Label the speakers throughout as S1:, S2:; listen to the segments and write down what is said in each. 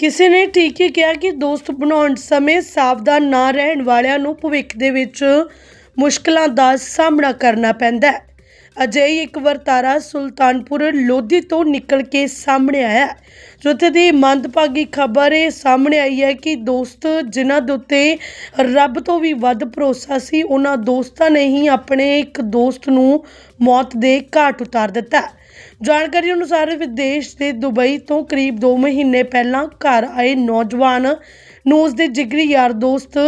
S1: ਕਿਸੇ ਨੇ ਠੀਕ ਹੀ ਕਿਹਾ ਕਿ ਦੋਸਤ ਬਣਾਉਣ ਸਮੇਂ ਸਾਵਧਾਨ ਨਾ ਰਹਿਣ ਵਾਲਿਆਂ ਨੂੰ ਭਵਿੱਖ ਦੇ ਵਿੱਚ ਮੁਸ਼ਕਲਾਂ ਦਾ ਸਾਹਮਣਾ ਕਰਨਾ ਪੈਂਦਾ ਹੈ। ਅਜਿਹੀ ਇੱਕ ਵਰਤਾਰਾ ਸੁਲਤਾਨਪੁਰ ਲੋਧੀ ਤੋਂ ਨਿਕਲ ਕੇ ਸਾਹਮਣੇ ਆਇਆ ਜਿੱਥੇ ਦੀ ਮੰਦਭਾਗੀ ਖਬਰ ਇਹ ਸਾਹਮਣੇ ਆਈ ਹੈ ਕਿ ਦੋਸਤ ਜਿਨ੍ਹਾਂ ਦੇ ਉੱਤੇ ਰੱਬ ਤੋਂ ਵੀ ਵੱਧ ਭਰੋਸਾ ਸੀ, ਉਹਨਾਂ ਦੋਸਤਾਂ ਨੇ ਹੀ ਆਪਣੇ ਇੱਕ ਦੋਸਤ ਨੂੰ ਮੌਤ ਦੇ ਘਾਟ ਉਤਾਰ ਦਿੱਤਾ ਜਾਣਕਾਰੀ ਅਨੁਸਾਰ ਵਿਦੇਸ਼ ਦੇ ਦੁਬਈ ਤੋਂ ਕਰੀਬ 2 ਮਹੀਨੇ ਪਹਿਲਾਂ ਘਰ ਆਏ ਨੌਜਵਾਨ ਨੂੰ ਉਸ ਦੇ ਜਿਗਰੀ ਯਾਰ ਦੋਸਤ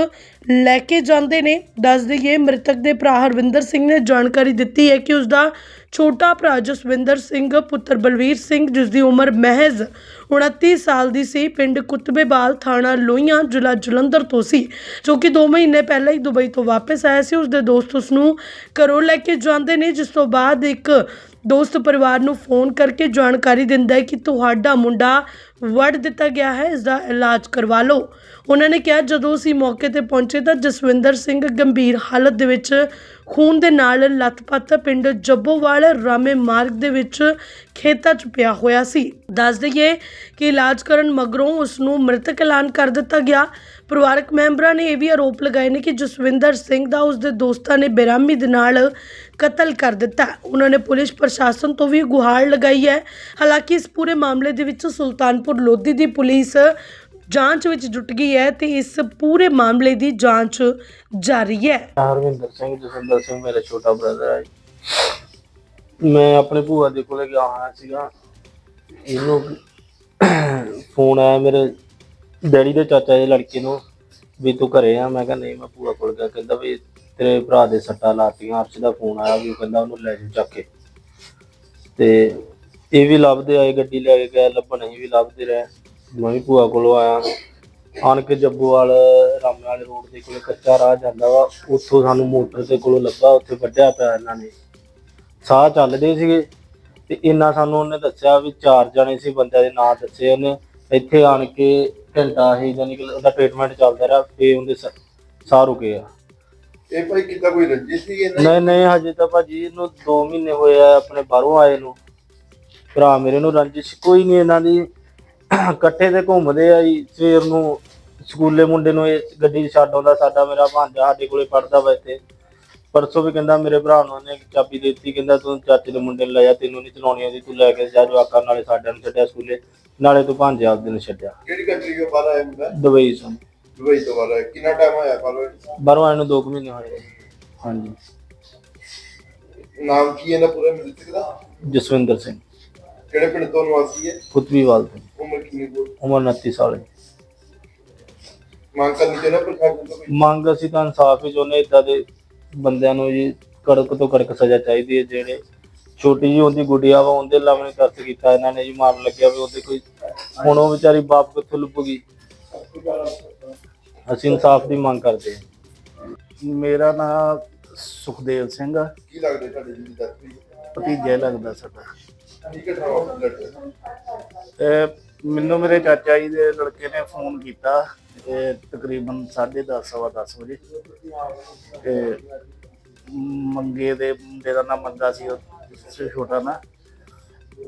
S1: ਲੈ ਕੇ ਜਾਂਦੇ ਨੇ। ਦੱਸ ਦਈਏ, ਮ੍ਰਿਤਕ ਦੇ ਭਰਾ ਹਰਵਿੰਦਰ ਸਿੰਘ ਨੇ ਜਾਣਕਾਰੀ ਦਿੱਤੀ ਹੈ ਕਿ ਉਸ ਦਾ ਛੋਟਾ ਭਰਾ ਜਸਵਿੰਦਰ ਸਿੰਘ, ਪੁੱਤਰ ਬਲਵੀਰ ਸਿੰਘ ਜਿਸ ਦੀ ਉਮਰ ਮਹਿਜ਼ 29 ਸਾਲ ਦੀ ਸੀ, ਪਿੰਡ ਕੁਤਬੇਵਾਲ ਥਾਣਾ ਲੋਹੀਆਂ, ਜ਼ਿਲ੍ਹਾ ਜਲੰਧਰ ਤੋਂ ਸੀ, ਜੋ ਕਿ 2 ਮਹੀਨੇ ਪਹਿਲਾਂ ਹੀ ਦੁਬਈ ਤੋਂ ਵਾਪਸ ਆਇਆ ਸੀ। ਉਸ ਦੇ ਦੋਸਤ ਉਸ ਨੂੰ ਘਰੋਂ ਲੈ ਕੇ ਜਾਂਦੇ ਨੇ, ਜਿਸ ਤੋਂ ਬਾਅਦ ਇੱਕ ਦੋਸਤ ਪਰਿਵਾਰ ਨੂੰ ਫੋਨ ਕਰਕੇ ਜਾਣਕਾਰੀ ਦਿੰਦਾ ਹੈ ਕਿ ਤੁਹਾਡਾ ਮੁੰਡਾ ਵੜ ਦਿੱਤਾ ਗਿਆ ਹੈ ਇਸ ਦਾ ਇਲਾਜ ਕਰਵਾ ਲਓ। ਉਹਨਾਂ ਨੇ ਕਿਹਾ, ਜਦੋਂ ਅਸੀਂ ਮੌਕੇ ਤੇ ਪਹੁੰਚੇ ਤਾਂ ਜਸਵਿੰਦਰ ਸਿੰਘ ਗੰਭੀਰ ਹਾਲਤ ਦੇ ਵਿੱਚ ਖੂਨ ਦੇ ਨਾਲ ਲੱਤਪੱਤ ਪਿੰਡ ਜੱਬੋਵਾਲ ਰਾਮੇ ਮਾਰਗ ਦੇ ਵਿੱਚ ਖੇਤਾਂ 'ਚ ਪਿਆ ਹੋਇਆ ਸੀ। ਦੱਸ ਦਈਏ ਕਿ ਇਲਾਜ ਕਰਨ ਮਗਰੋਂ ਉਸ ਨੂੰ ਮ੍ਰਿਤਕ ਐਲਾਨ ਕਰ ਦਿੱਤਾ ਗਿਆ। ਪਰਿਵਾਰਕ ਮੈਂਬਰਾਂ ਨੇ ਇਹ ਵੀ ਆਰੋਪ ਲਗਾਏ ਨੇ ਕਿ ਜਸਵਿੰਦਰ ਸਿੰਘ ਦਾ ਉਸ ਦੇ ਦੋਸਤਾਂ ਨੇ ਬੇਰਾਮੀ ਦੇ ਨਾਲ ਕਤਲ ਕਰ ਦਿੱਤਾ। ਉਹਨਾਂ ਨੇ ਪੁਲਿਸ ਪ੍ਰਸ਼ਾਸਨ ਤੋਂ ਵੀ ਗੁਹਾਰ ਲਗਾਈ ਹੈ। ਹਾਲਾਂਕਿ ਇਸ ਪੂਰੇ ਮਾਮਲੇ ਦੇ ਵਿੱਚ ਸੁਲਤਾਨਪੁਰ ਲੋਧੀ ਦੀ ਪੁਲਿਸ ਜਾਂਚ ਵਿੱਚ ਜੁਟ ਗਈ ਹੈ ਤੇ ਇਸ ਪੂਰੇ ਮਾਮਲੇ ਦੀ ਜਾਂਚ ਜਾਰੀ ਹੈ।
S2: ਹਰਵਿੰਦਰ ਸਿੰਘ, ਜਸਵਿੰਦਰ ਸਿੰਘ ਮੇਰਾ ਛੋਟਾ ਬ੍ਰਦਰ ਹੈ ਮੈਂ ਆਪਣੇ ਭੂਆ ਦੇ ਕੋਲੇ ਗਿਆ ਹੋਇਆ ਸੀਗਾ। ਇਹਨੂੰ ਫੋਨ ਆਇਆ ਮੇਰੇ ਡੈਡੀ ਦੇ ਚਾਚਾ ਦੇ ਲੜਕੇ ਨੂੰ ਵੀ ਤੂੰ ਘਰੇ ਆ। ਮੈਂ ਕਿਹਾ ਨਹੀਂ, ਮੈਂ ਭੂਆ ਕੋਲ ਗਿਆ। ਕਹਿੰਦਾ ਵੀ ਤੇਰੇ ਭਰਾ ਦੇ ਸੱਟਾਂ ਲਾਤੀਆਂ ਅਰਸ਼ ਦਾ ਫੋਨ ਆਇਆ ਵੀ ਉਹ ਕਹਿੰਦਾ ਉਹਨੂੰ ਲੈ ਜਾ ਚੱਕ ਕੇ। ਤੇ ਇਹ ਵੀ ਲੱਭਦੇ ਆਏ, ਗੱਡੀ ਲੈ ਕੇ ਗਏ ਲੱਭਣ ਅਸੀਂ ਵੀ ਲੱਭਦੇ ਰਹੇ। ਮੈਂ ਵੀ ਭੂਆ ਕੋਲੋਂ ਆਇਆ। ਆਣ ਕੇ ਜੱਬੂਵਾਲ ਰਾਮੇ ਵਾਲੇ ਰੋਡ ਦੇ ਕੋਲੇ ਕੱਚਾ ਰਾਹ ਜਾਂਦਾ ਵਾ। ਉੱਥੋਂ ਸਾਨੂੰ ਮੋਟਰ ਦੇ ਕੋਲੋਂ ਲੱਭਾ ਉੱਥੇ ਵੱਢਿਆ ਪਿਆ ਇਹਨਾਂ ਨੇ। ਸਾਹ ਚੱਲਦੇ ਸੀਗੇ ਤੇ ਇੰਨਾ ਸਾਨੂੰ ਉਹਨੇ ਦੱਸਿਆ ਵੀ ਚਾਰ ਜਣੇ ਸੀ ਬੰਦਿਆਂ ਦੇ ਨਾਂ ਦੱਸੇ ਉਹਨੇ। ਇੱਥੇ ਆਣ ਕੇ ਘੰਟਾ ਹੀ ਜਾਨੀ ਕਿ ਉਹਦਾ ਟ੍ਰੀਟਮੈਂਟ ਚੱਲਦਾ ਰਿਹਾ ਫੇ ਉਹਦੇ ਸ- ਸਾਹ ਰੁਕੇ ਆ।
S3: ਇਹ ਭਾਈ ਕਿੱਦਾਂ ਕੋਈ ਰੰਜਿਸ਼ ਸੀ ਇਹਨਾਂ
S2: ਨਹੀਂ ਨਹੀਂ ਹਜੇ ਤਾਂ ਭਾਜੀ ਇਹਨੂੰ 2 ਮਹੀਨੇ ਹੋਏ ਆ ਆਪਣੇ ਬਾਹਰੋਂ ਆਏ ਨੂੰ। ਭਰਾ ਮੇਰੇ ਨੂੰ ਰੰਜਿਸ਼ ਕੋਈ ਨਹੀਂ ਇਹਨਾਂ ਦੀ। ਇਕੱਠੇ ਤੇ ਘੁੰਮਦੇ ਆ ਜੀ ਸਵੇਰ ਨੂੰ ਸਕੂਲੇ ਮੁੰਡੇ ਨੂੰ ਇਹ ਗੱਡੀ 'ਚ ਛੱਡ ਆਉਂਦਾ ਸਾਡਾ ਮੇਰਾ ਭਾਂਜਾ ਸਾਡੇ ਕੋਲੇ ਪੜਦਾ ਵਾ ਇੱਥੇ। ਪਰਸੋਂ ਵੀ ਕਹਿੰਦਾ ਮੇਰੇ ਭਰਾ ਨੂੰ ਉਹਨੇ ਚਾਬੀ ਦੇ ਦਿੱਤੀ ਕਹਿੰਦਾ ਤੂੰ ਚਾਚੇ ਦੇ ਮੁੰਡੇ ਨੂੰ ਲੈ ਜਾ ਤੈਨੂੰ ਨਹੀਂ ਚਲਾਉਣੀ ਆਉਂਦੀ ਤੂੰ ਲੈ ਕੇ ਜਾ ਜਵਾਕਾਂ ਨਾਲੇ ਸਾਡਿਆਂ ਨੂੰ ਛੱਡਿਆ ਸਕੂਲੇ ਨਾਲੇ ਤੂੰ ਭਾਂਜੇ ਆਪਦੇ ਨੂੰ ਛੱਡਿਆ।
S3: ਕਿਹੜੀ ਕੰਟਰੀ ਤੋਂ ਬਾਹਰ ਆਇਆ ਮੁੰਡਾ?
S2: ਦੁਬਈ ਤੋਂ
S3: ਦੁਬਈ ਤੋਂ ਬਾਹਰ ਆਇਆ। ਕਿੰਨਾ ਟਾਈਮ ਹੋਇਆ ਬਾਹਰੋਂ
S2: ਬਾਹਰੋਂ ਆਏ ਨੂੰ 2 ਮਹੀਨੇ ਹੋਏ। ਹਾਂਜੀ।
S3: ਨਾਮ ਕੀ ਹੈ ਨਾ ਪੂਰਾ? ਮ੍ਰਿਤਕ ਦਾ
S2: ਜਸਵਿੰਦਰ ਸਿੰਘ।
S3: ਕਿਹੜੇ ਪਿੰਡ ਤੋਂ ਨਿਵਾਸੀ ਹੈ?
S2: ਪੁੱਤਵੀਵਾਲ ਤੋਂ।
S3: ਉਮਰ ਕਿੰਨੀ ਕੋ?
S2: ਉਮਰ 29 ਸਾਲ ਹੈ।
S3: ਮੰਗ ਕਰਨੀ ਚਾਹੀਦਾ ਪ੍ਰਸ਼ਾਸਨ ਤੋਂ ਕੋਈ?
S2: ਮੰਗ ਅਸੀਂ ਤਾਂ ਇਨਸਾਫ ਹੀ ਚਾਹੁੰਦੇ ਇਦਾਂ ਦੇ ਬੰਦਿਆਂ ਨੂੰ ਜੀ ਕੜਕ ਤੋਂ ਕੜਕ ਸਜ਼ਾ ਚਾਹੀਦੀ ਹੈ ਜਿਹੜੇ ਛੋਟੀ ਜੀ ਉਹਦੀ ਗੁੱਡੀਆ ਵਾ ਉਹਦੇ ਲਾਵਣੇ ਤਰਸ ਕੀਤਾ ਇਹਨਾਂ ਨੇ ਜੀ ਮਾਰਨ ਲੱਗਿਆ ਵੀ ਉਹਦੇ ਕੋਈ ਹੁਣ ਉਹ ਵਿਚਾਰੀ ਬਾਪ ਕਿੱਥੋਂ ਲੱਭੂਗੀ ਅਸੀਂ ਇਨਸਾਫ ਦੀ ਮੰਗ ਕਰਦੇ ਹਾਂ।
S4: ਮੇਰਾ ਨਾਮ ਸੁਖਦੇਵ ਸਿੰਘ ਆ।
S3: ਕੀ ਲੱਗਦਾ ਤੁਹਾਡੇ ਜੀ ਦੀ death ਹੋਈ ਹੈ?
S4: ਭਤੀਜਾ ਹੀ ਲੱਗਦਾ ਸਾਡਾ। ਤੇ ਮੈਨੂੰ ਮੇਰੇ ਚਾਚਾ ਜੀ ਦੇ ਲੜਕੇ ਨੇ ਫੋਨ ਕੀਤਾ, ਤੇ ਤਕਰੀਬਨ 10:30 ਸਵਾ 10 ਵਜੇ। ਤੇ ਮੰਗੇ ਦੇ ਮੁੰਡੇ ਦਾ ਨਾਮ ਮੰਗਾ ਸੀ, ਉਹ ਛੋਟਾ ਨਾ,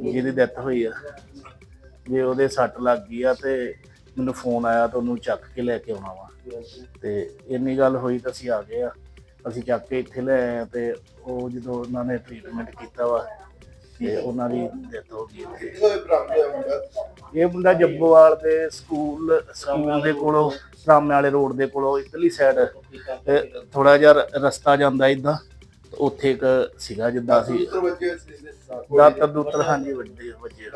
S4: ਜਿਹਦੀ ਡੈਥ ਹੋਈ ਆ। ਵੀ ਉਹਦੇ ਸੱਟ ਲੱਗ ਗਈ ਆ ਤੇ ਮੈਨੂੰ ਫੋਨ ਆਇਆ ਤਾਂ ਉਹਨੂੰ ਚੱਕ ਕੇ ਲੈ ਕੇ ਆਉਣਾ ਵਾ। ਤੇ ਇੰਨੀ ਗੱਲ ਹੋਈ ਤਾਂ ਅਸੀਂ ਆ ਗਏ ਆ। ਅਸੀਂ ਚੱਕ ਕੇ ਇੱਥੇ ਲੈ ਆਏ ਆ ਤੇ ਉਹ ਜਦੋਂ ਉਹਨਾਂ ਨੇ ਟ੍ਰੀਟਮੈਂਟ ਕੀਤਾ ਵਾ ਤੇ ਉਹਨਾਂ ਦੀ ਡੈਥ ਹੋ ਗਈ ਇੱਥੇ। ਇਹ ਮੁੰਡਾ? ਜੱਬੋਵਾਲ ਦੇ ਸਕੂਲ ਸਕੂਲ ਦੇ ਕੋਲੋਂ ਰਾਮੇ ਵਾਲੇ ਰੋਡ ਦੇ ਕੋਲੋਂ ਇਧਰਲੀ ਸਾਈਡ ਥੋੜਾ ਜਿਹਾ ਰਸਤਾ ਜਾਂਦਾ ਇਦਾਂ ਉੱਥੇ ਇੱਕ ਸੀਗਾ ਜਿੱਦਾਂ ਸੀ ਦਾਤਰ ਦੂਤਰ ਹਾਂਜੀ ਵੱਡੇ ਵੱਜੇ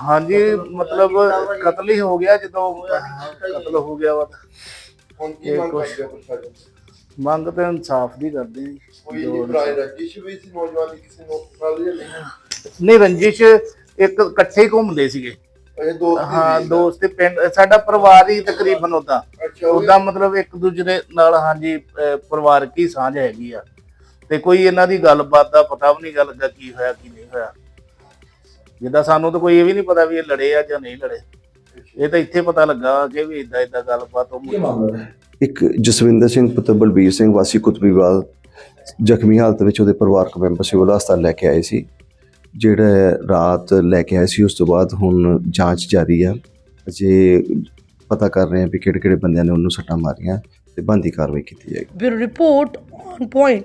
S4: ਹਾਂਜੀ ਮਤਲਬ ਕਤਲ ਹੀ ਹੋ ਗਿਆ ਜਦੋਂ ਕਤਲ ਹੋ ਗਿਆ। ਵਾ
S3: ਹੁਣ ਕੀ
S4: ਇਹ
S3: ਮੰਗ
S4: ਕੁਛ-
S3: ਕਰਦੇ ਆ ਪ੍ਰਸ਼ਾਸਨ ਤੋਂ?
S4: ਮੰਗ ਤੇ ਇਨਸਾਫ ਦੀ ਕਰਦੇ ਆ ਜੀ।
S3: ਕੋਈ
S4: ਜੋ
S3: ਨਹੀਂ ਭਰਾਏ ਰੰਜਿਸ਼ ਵੀ ਸੀ ਨੌਜਵਾਨ ਦੀ ਕਿਸੇ ਨੂੰ ਨਾਲ ਜਾਂ ਨਹੀਂ
S4: ਨਹੀਂ ਰੰਜਿਸ਼ ਇੱਕ ਇਕੱਠੇ ਹੀ ਘੁੰਮਦੇ ਸੀਗੇ
S3: ਇਹ ਦੋਸਤ ਹੀ
S4: ਹਾਂ
S3: ਸੀ।
S4: ਦੋਸਤ ਤੇ ਪਿੰਡ ਸਾਡਾ ਪਰਿਵਾਰ ਹੀ ਤਕਰੀਬਨ ਉਦਾਂ
S3: ਅੱਛਾ ਉਹ
S4: ਉਦਾਂ ਮਤਲਬ ਇੱਕ ਦੂਜੇ ਦੇ ਨਾਲ ਹਾਂਜੀ ਅਹ ਪਰਿਵਾਰਕ ਹੀ ਸਾਂਝ ਹੈਗੀ ਆ ਤੇ ਕੋਈ ਇਹਨਾਂ ਦੀ ਗੱਲਬਾਤ ਦਾ ਪਤਾ ਵੀ ਨਹੀਂ ਗਾ ਲੱਗਾ ਕੀ ਹੋਇਆ ਕੀ ਨਹੀਂ ਹੋਇਆ ਜਿੱਦਾਂ ਸਾਨੂੰ ਤਾਂ ਕੋਈ ਇਹ ਵੀ ਨਹੀਂ ਪਤਾ ਵੀ ਇਹ ਲੜੇ ਆ ਜਾਂ ਨਹੀਂ ਲੜੇ ਇਹ ਤਾਂ ਇੱਥੇ ਪਤਾ ਲੱਗਾ ਕਿ ਵੀ ਇਦਾਂ ਇਦਾਂ ਗੱਲਬਾਤ ਉਹ
S5: ਇੱਕ ਜਸਵਿੰਦਰ ਸਿੰਘ ਪੁੱਤਰ ਬਲਬੀਰ ਸਿੰਘ ਵਾਸੀ ਕੁਤਬੀਵਾਲ ਜ਼ਖਮੀ ਹਾਲਤ ਵਿੱਚ ਉਹਦੇ ਪਰਿਵਾਰਕ ਮੈਂਬਰ ਸਿਵਲ ਹਸਪਤਾਲ ਲੈ ਕੇ ਆਏ ਸੀ। ਜਿਹੜਾ ਹੈ ਰਾਤ ਲੈ ਕੇ ਆਏ ਸੀ ਉਸ ਤੋਂ ਬਾਅਦ ਹੁਣ ਜਾਂਚ ਜਾਰੀ ਹੈ ਅਜੇ ਪਤਾ ਕਰ ਰਹੇ ਹਾਂ ਵੀ ਕਿਹੜੇ ਕਿਹੜੇ ਬੰਦਿਆਂ ਨੇ ਉਹਨੂੰ ਸੱਟਾਂ ਮਾਰੀਆਂ ਤੇ ਬੰਦੀ ਕਾਰਵਾਈ ਕੀਤੀ ਜਾਏਗੀ।
S1: Bureau report on point